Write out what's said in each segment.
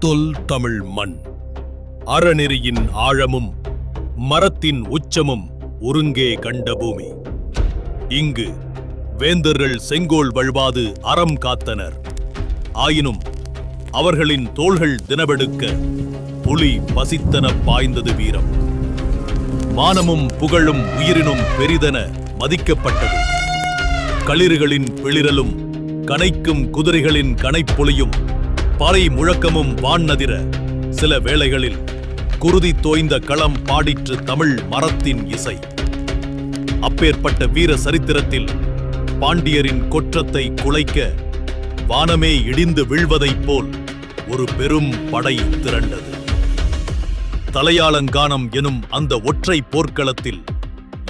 தொல் தமிழ் மண். அறநெறியின் ஆழமும் மரத்தின் உச்சமும் ஒருங்கே கண்ட பூமி. இங்கு வேந்தர்கள் செங்கோல் வழுவாது அறம் காத்தனர். ஆயினும் அவர்களின் தோள்கள் தினவெடுக்க புலி பசித்தன பாய்ந்தது வீரம். மானமும் புகழும் உயிரினும் பெரிதென மதிக்கப்பட்டது. களிறுகளின் பிளிரலும் கனைக்கும் குதிரைகளின் கனைப்பொலியும் பறை முழக்கமும் வான்னதிர சில வேளைகளில் குருதி தோய்ந்த களம் பாடிற்று தமிழ் மரத்தின் இசை. அப்பேற்பட்ட வீர சரித்திரத்தில் பாண்டியரின் கொற்றத்தை குலைக்க வானமே இடிந்து வீழ்வதைப் போல் ஒரு பெரும் படை திரண்டது. தலையாளங்கானம் எனும் அந்த ஒற்றை போர்க்களத்தில்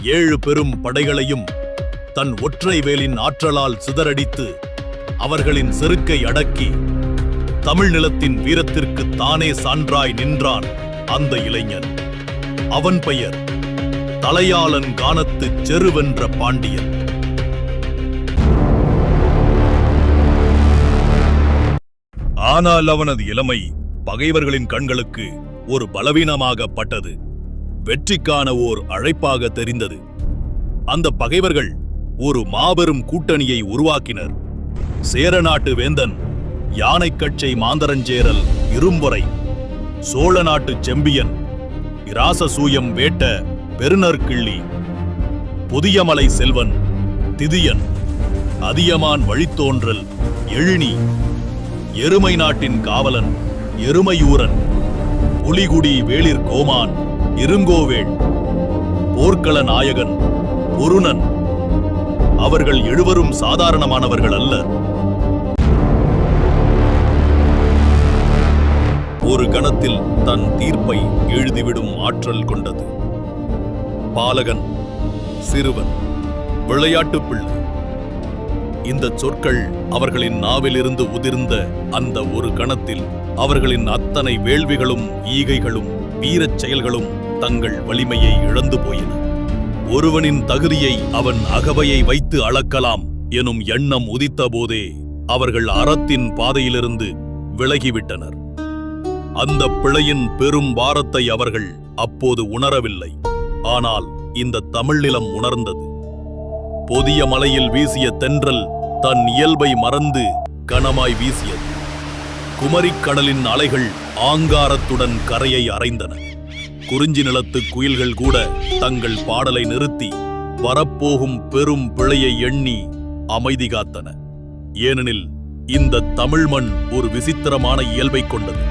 ஏழு பெரும் படைகளையும் தன் ஒற்றை வேலின் ஆற்றலால் சிதறடித்து அவர்களின் செருக்கை அடக்கி தமிழ் நிலத்தின் வீரத்திற்கு தானே சான்றாய் நின்றான் அந்த இளைஞன். அவன் பெயர் தலையாளன் கானத்துச் செருவென்ற பாண்டியன். ஆனால் அவனது இளமை பகைவர்களின் கண்களுக்கு ஒரு பலவீனமாகப்பட்டது வெற்றிக்கான ஓர் அழைப்பாக தெரிந்தது. அந்த பகைவர்கள் ஒரு மாபெரும் கூட்டணியை உருவாக்கினர். சேரநாட்டு வேந்தன் யானைக்கச்சை மாந்தரஞ்சேரல் இரும்பொறை சோழ நாட்டு செம்பியன் இராசசூயம் வேட்ட பெருநற்கிள்ளி புதியமலை செல்வன் திதியன் அதியமான் வழித்தோன்றல் எழினி எருமை நாட்டின் காவலன் எருமையூரன் புலிகுடி வேளிர் கோமான் இருங்கோவேள் போர்க்கள நாயகன் பொருணன். அவர்கள் எழுவரும் சாதாரணமானவர்கள் அல்லர். ஒரு கணத்தில் தன் தீர்ப்பை எழுதிவிடும் ஆற்றல் கொண்டது. பாலகன் சிறுவன் விளையாட்டு பிள்ளை. இந்த சொற்கள் அவர்களின் நாவிலிருந்து உதிர்ந்த அந்த ஒரு கணத்தில் அவர்களின் அத்தனை வேள்விகளும் ஈகைகளும் வீரச் செயல்களும் தங்கள் வலிமையை இழந்து போயின. ஒருவனின் தகுதியை அவன் அகவையை வைத்து அளக்கலாம் எனும் எண்ணம் உதித்தபோதே அவர்கள் அறத்தின் பாதையிலிருந்து விலகிவிட்டனர். அந்த பிழையின் பெரும் பாரத்தை அவர்கள் அப்போது உணரவில்லை. ஆனால் இந்த தமிழ் நிலம் உணர்ந்தது. பொதிய மலையில் வீசிய தென்றல் தன் இயல்பை மறந்து கனமாய் வீசியது. குமரிக் கடலின் அலைகள் ஆங்காரத்துடன் கரையை அறைந்தன குறிஞ்சி நிலத்து குயில்கள் கூட தங்கள் பாடலை நிறுத்தி வரப்போகும் பெரும் பிழையை எண்ணி அமைதி காத்தன. ஏனெனில் இந்த தமிழ் மண் ஒரு விசித்திரமான இயல்பை கொண்டது.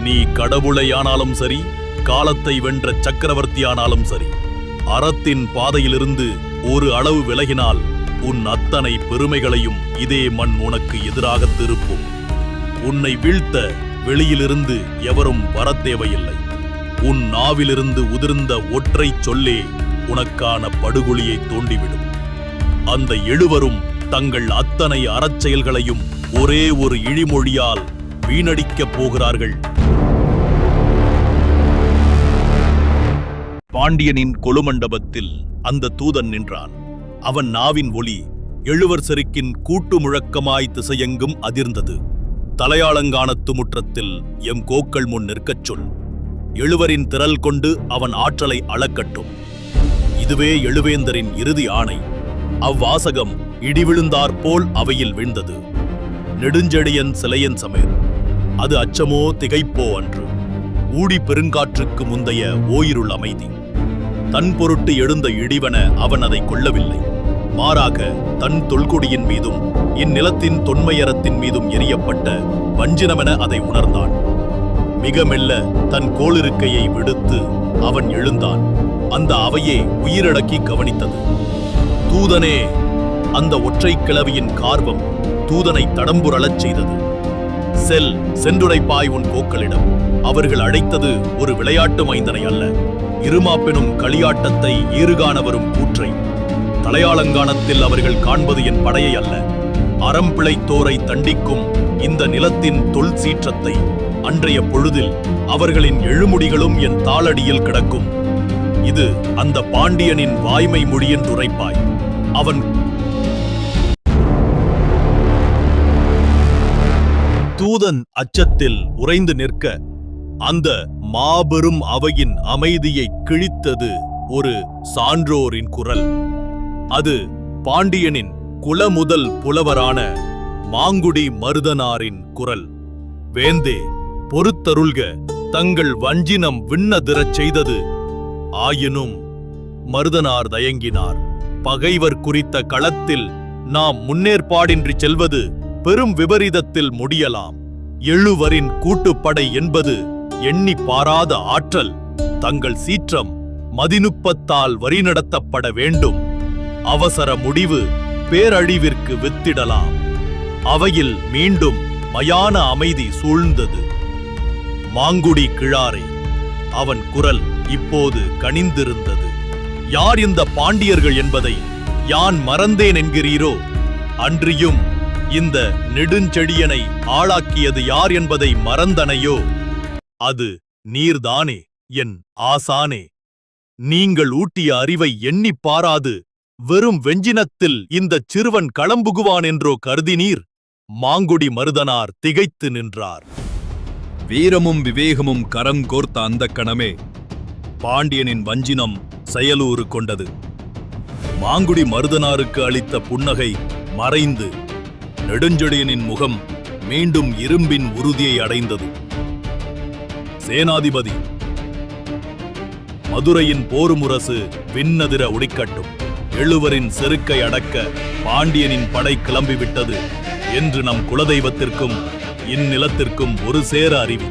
நீ கடவுளையானாலும் சரி காலத்தை வென்ற சக்கரவர்த்தியானாலும் சரி அறத்தின் பாதையிலிருந்து ஒரு அளவு விலகினால் உன் அத்தனை பெருமைகளையும் இதே மண் உனக்கு எதிராக திருப்பும். உன்னை வீழ்த்த வெளியிலிருந்து எவரும் வரத் தேவையில்லை. உன் நாவிலிருந்து உதிர்ந்த ஒற்றை சொல்லே உனக்கான படுகொலியை தோண்டிவிடும். அந்த எழுவரும் தங்கள் அத்தனை அறச்செயல்களையும் ஒரே ஒரு இழிமொழியால் வீணடிக்கப் போகிறார்கள் பாண்டியனின் கொலுமண்டபத்தில் அந்த தூதன் நின்றான். அவன் நாவின் ஒளி எழுவர் செருக்கின் கூட்டு முழக்கமாய் திசையெங்கும் அதிர்ந்தது. தலையாளங்கானத்து முற்றத்தில் எம் கோக்கள் முன் நிற்கச் சொல் எழுவரின் திரள் கொண்டு அவன் ஆற்றலை அளக்கட்டும். இதுவே எழுவேந்தரின் இறுதி ஆணை. அவ்வாசகம் இடிவிழுந்தாற்போல் அவையில் வீழ்ந்தது. நெடுஞ்செழியன் சிலையன் சமேர் அது அச்சமோ திகைப்போ அன்று. ஊடி பெருங்காற்றுக்கு முந்தைய ஓயிருள் அமைதி. தன் பொருட்டு எழுந்த இடிவன அவன் அதை கொள்ளவில்லை மாறாக தன் தொல்குடியின் மீதும் இந்நிலத்தின் தொன்மையரத்தின் மீதும் எரியப்பட்ட வஞ்சினமென அதை உணர்ந்தான். மிக மெல்ல தன் கோளிருக்கையை விடுத்து அவன் எழுந்தான். அந்த அவையே உயிரடக்கி கவனித்தது. தூதனே அந்த ஒற்றை கிளவியின் கார்வம் தூதனை தடம்புரளச் செய்தது. செல் சென்றுடைப்பாய் உன் கோக்களிடம். அவர்கள் அழைத்தது ஒரு விளையாட்டு மைந்தனை அல்ல. இருமாப்பெனும் களியாட்டத்தை ஈறுகாண வரும் கூற்றை. தலையாளங்கானத்தில் அவர்கள் காண்பது என் படையை அல்ல. அறம்பிழைத்தோரை தண்டிக்கும் இந்த நிலத்தின் தொல் சீற்றத்தை. அன்றைய பொழுதில் அவர்களின் எழுமுடிகளும் என் தாளடியில் கிடக்கும். இது அந்த பாண்டியனின் வாய்மை மொழியென்றுரைப்பாய் அவன் தூதன் அச்சத்தில் உறைந்து நிற்க அந்த மாபெரும் அவையின் அமைதியை கிழித்தது ஒரு சான்றோரின் குரல். அது பாண்டியனின் குலமுதல் புலவரான மாங்குடி மருதனாரின் குரல். வேந்தே பொறுத்தருள்க தங்கள் வஞ்சினம் விண்ணதிரச் செய்தது. ஆயினும் மருதனார் தயங்கினார். பகைவர் குறித்த களத்தில் நாம் முன்னேற்பாடின்றி செல்வது பெரும் விபரீதத்தில் முடியலாம். எழுவரின் கூட்டுப்படை என்பது எண்ணி பாராத ஆற்றல் தங்கள் சீற்றம் மதிநுட்பத்தால் வழிநடத்தப்பட வேண்டும். அவசர முடிவு பேரழிவிற்கு வித்திடலாம். அவையில் மீண்டும் மயான அமைதி சூழ்ந்தது. மாங்குடி கிழாரே அவன் குரல் இப்போது கனிந்திருந்தது. யார் இந்த பாண்டியர்கள் என்பதை யான் மறந்தேன் என்கிறீரோ? அன்றியும் இந்த நெடுஞ்செழியனை ஆளாக்கியது யார் என்பதை மறந்தனையோ? அது நீர்தானே என் ஆசானே. நீங்கள் ஊட்டிய அறிவை எண்ணிப் பாராது. வெறும் வெஞ்சினத்தில் இந்தச் சிறுவன் களம்புகுவான் என்றோ கருதினீர். மாங்குடி மருதனார் திகைத்து நின்றார். வீரமும் விவேகமும் கரம் கோர்த்த அந்த கணமே. பாண்டியனின் வஞ்சினம் செயலூறு கொண்டது. மாங்குடி மருதனாருக்கு அளித்த புன்னகை மறைந்து. நெடுஞ்செழியனின் முகம் மீண்டும் இரும்பின் உறுதியை அடைந்தது. சேனாதிபதி. மதுரையின் போருமுரசு விண்ணதிர உடிக்கட்டும் எழுவரின் செருக்கை அடக்க பாண்டியனின் படை கிளம்பிவிட்டது என்று நம் குலதெய்வத்திற்கும் இந்நிலத்திற்கும் ஒரு சேர அறிவி.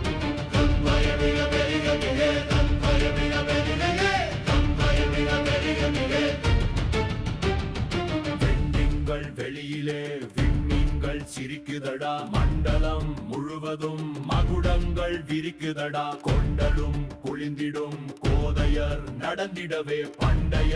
வெளியிலே விண்மீன்கள் சிரிக்குதடா. மண்டலம் முழுவதும் மகுடங்கள் விரிக்குதடா கொண்டலும் குளிந்திடும் கோதையர் நடந்திடவே பண்டைய